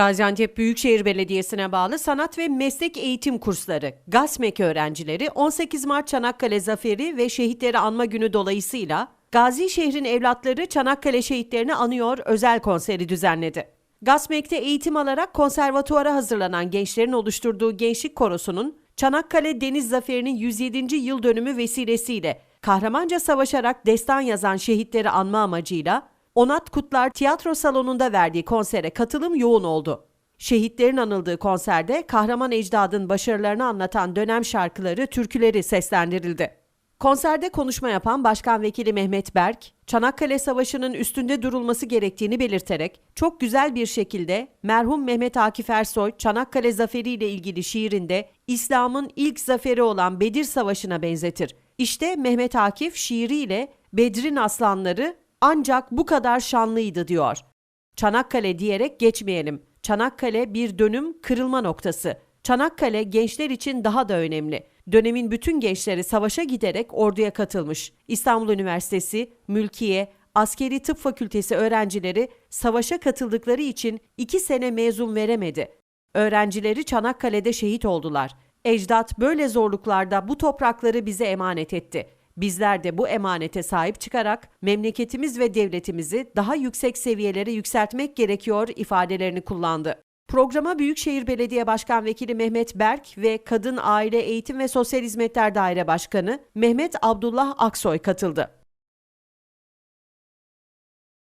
Gaziantep Büyükşehir Belediyesi'ne bağlı sanat ve meslek eğitim kursları, GASMEK öğrencileri 18 Mart Çanakkale Zaferi ve Şehitleri Anma Günü dolayısıyla Gazi şehrin evlatları Çanakkale şehitlerini anıyor özel konseri düzenledi. GASMEK'te eğitim alarak konservatuvara hazırlanan gençlerin oluşturduğu gençlik korosunun Çanakkale Deniz Zaferi'nin 107. yıl dönümü vesilesiyle kahramanca savaşarak destan yazan şehitleri anma amacıyla Onat Kutlar Tiyatro Salonu'nda verdiği konsere katılım yoğun oldu. Şehitlerin anıldığı konserde kahraman ecdadın başarılarını anlatan dönem şarkıları, türküleri seslendirildi. Konserde konuşma yapan Başkan Vekili Mehmet Berk, Çanakkale Savaşı'nın üstünde durulması gerektiğini belirterek çok güzel bir şekilde merhum Mehmet Akif Ersoy Çanakkale Zaferi ile ilgili şiirinde İslam'ın ilk zaferi olan Bedir Savaşı'na benzetir. İşte Mehmet Akif şiiriyle Bedir'in aslanları ancak bu kadar şanlıydı diyor. Çanakkale diyerek geçmeyelim. Çanakkale bir dönüm, kırılma noktası. Çanakkale gençler için daha da önemli. Dönemin bütün gençleri savaşa giderek orduya katılmış. İstanbul Üniversitesi, Mülkiye, Askeri Tıp Fakültesi öğrencileri savaşa katıldıkları için iki sene mezun veremedi. Öğrencileri Çanakkale'de şehit oldular. Ecdat böyle zorluklarda bu toprakları bize emanet etti. Bizler de bu emanete sahip çıkarak memleketimiz ve devletimizi daha yüksek seviyelere yükseltmek gerekiyor ifadelerini kullandı. Programa Büyükşehir Belediye Başkan Vekili Mehmet Berk ve Kadın Aile Eğitim ve Sosyal Hizmetler Daire Başkanı Mehmet Abdullah Aksoy katıldı.